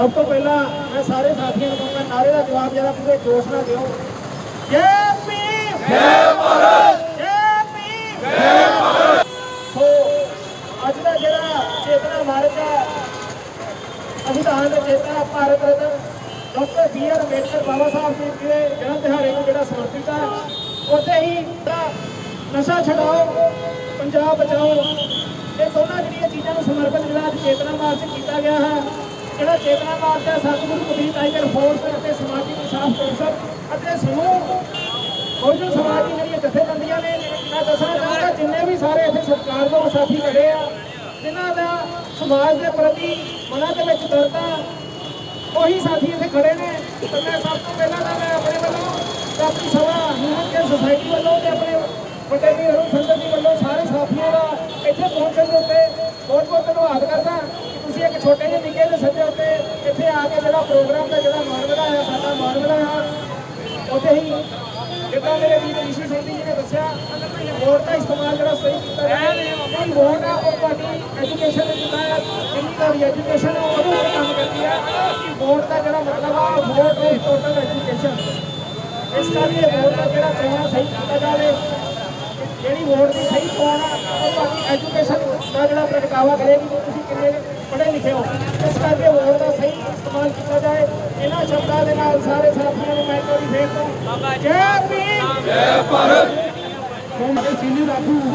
ਸਭ ਤੋਂ ਪਹਿਲਾਂ ਮੈਂ ਸਾਰੇ ਸਾਥੀਆਂ ਨੂੰ ਕਹੂੰਗਾ ਨਾਰੇ ਦਾ ਜਵਾਬ ਜਿਹੜਾ ਪੂਰੇ ਜੋਸ਼ ਨਾਲ ਦਿਓ। ਜੈ ਭੀਮ। ਜੈ ਭਾਰਤ। ਜੈ ਭੀਮ। ਜੈ ਭਾਰਤ। ਸੋ ਅੱਜ ਦਾ ਜਿਹੜਾ ਚੇਤਨਾ ਮਾਰਚ ਹੈ ਸੰਵਿਧਾਨ ਦੇ ਚੇਤਨਾ Bharat Ratna doctor B R Ambedkar Baba Saheb ji ਦੇ ਜਨਮ ਦਿਹਾੜੇ ਨੂੰ ਜਿਹੜਾ ਸਮਰਪਿਤ ਹੈ ਉੱਥੇ ਹੀ ਨਸ਼ਾ ਛਡਾਓ ਪੰਜਾਬ ਬਚਾਓ ਇਹ ਦੋਨਾਂ ਜਿਹੜੀਆਂ ਚੀਜ਼ਾਂ ਨੂੰ ਸਮਰਪਿਤ ਜਿਹੜਾ ਅੱਜ ਚੇਤਨਾ ਮਾਰਚ ਕੀਤਾ ਗਿਆ ਹੈ। ਜਿਹੜਾ ਚੇਤਨਾ ਮਾਰਚ ਸਤਿਗੁਰੂ ਕਬੀਰ ਟਾਈਗਰ ਫੋਰਸ ਅਤੇ ਸਮਾਜਿਕ ਇਨਸਾਫ ਕੌਂਸਲ ਅਤੇ ਸਮੂਹ ਬਹੁਜਨ ਸਮਾਜ ਦੀ ਜਿਹੜੀਆਂ ਜਥੇਬੰਦੀਆਂ ਨੇ, ਮੈਂ ਦੱਸਣਾ ਚਾਹੁੰਦਾ ਜਿੰਨੇ ਵੀ ਸਾਰੇ ਇੱਥੇ ਸਰਕਾਰ ਦੇ ਸਾਥੀ ਖੜੇ ਆ, ਜਿਨ੍ਹਾਂ ਦਾ ਸਮਾਜ ਦੇ ਪ੍ਰਤੀ ਮਨਾਂ ਦੇ ਵਿੱਚ ਦਰਦ ਆ, ਉਹੀ ਸਾਥੀ ਇੱਥੇ ਖੜੇ ਨੇ। ਤੇ ਮੈਂ ਸਭ ਤੋਂ ਪਹਿਲਾਂ ਤਾਂ ਮੈਂ ਆਪਣੇ ਵੱਲੋਂ ਤੇ ਸਭਾ ਹਿਊਮਨ ਕੇ ਸੁਸਾਇਟੀ ਵੱਲੋਂ ਤੇ ਆਪਣੇ ਵੱਡੇ ਵੀਰ ਅਰੁਣ ਸੰਦਰ ਜੀ ਵੱਲੋਂ ਸਾਰੇ ਸਾਥੀਆਂ ਦਾ ਇੱਥੇ ਪਹੁੰਚਣ ਦੇ ਉੱਤੇ ਬਹੁਤ ਬਹੁਤ ਧੰਨਵਾਦ ਕਰਦਾ ਛੋਟੇ ਜਿਹੇ ਨਿੱਕੇ ਜਿਹੇ ਸੱਜੇ ਉੱਤੇ ਇੱਥੇ ਆ ਕੇ ਜਿਹੜਾ ਪ੍ਰੋਗਰਾਮ ਦਾ ਜਿਹੜਾ ਮਾਣ ਵਧਾਇਆ ਸਾਡਾ ਮਾਣ ਵਧਾਇਆ ਉੱਥੇ ਹੀ ਜਿੱਦਾਂ ਮੇਰੇ ਵੀਰ ਰਿਸ਼ੀ ਸਿੰਘ ਜੀ ਨੇ ਦੱਸਿਆ, ਵੋਟ ਦਾ ਇਸਤੇਮਾਲ ਜਿਹੜਾ ਸਹੀ ਕੀਤਾ ਜਾਏ ਜਿਹੜੀ ਵੋਟ ਆ, ਉਹ ਤੁਹਾਡੀ ਐਜੂਕੇਸ਼ਨ ਦੇ ਜਿੱਦਾਂ ਜਿੰਨੀ ਤੁਹਾਡੀ ਐਜੂਕੇਸ਼ਨ ਹੈ ਉਹਦੇ ਉੱਤੇ ਕੰਮ ਕਰਦੀ ਹੈ ਕਿ ਵੋਟ ਦਾ ਜਿਹੜਾ ਮਤਲਬ ਆ ਵੋਟ ਇਜ਼ ਟੋਟਲ ਐਜੂਕੇਸ਼ਨ ਇਸ ਕਰਕੇ ਵੋਟ ਦਾ ਜਿਹੜਾ ਚੋਣ ਸਹੀ ਕੀਤਾ ਜਾਵੇ, ਜਿਹੜੀ ਵੋਟ ਦੀ ਸਹੀ ਚੋਣ ਆ, ਉਹ ਤੁਹਾਡੀ ਐਜੂਕੇਸ਼ਨ ਦਾ ਜਿਹੜਾ ਪ੍ਰਗਟਾਵਾ ਕਰੇਗੀ। ਤੁਸੀਂ ਕਿੰਨੇ ਪੜ੍ਹੇ ਲਿਖੇ ਹੋ। ਇਸ ਕਰਕੇ ਵੋਟ ਦਾ ਸਹੀ ਇਸਤੇਮਾਲ ਕੀਤਾ ਜਾਏ। ਇਹਨਾਂ ਸ਼ਬਦਾਂ ਦੇ ਨਾਲ ਸਾਰੇ ਸਾਥੀਆਂ ਨੂੰ ਮੈਂ ਇੱਕ ਵਾਰੀ ਫੇਰ ਤੋਂ ਜੈ। ਭੀਮ। ਜੈ ਭਾਰਤ। ਸੀਨੀਅਰ ਆਗੂ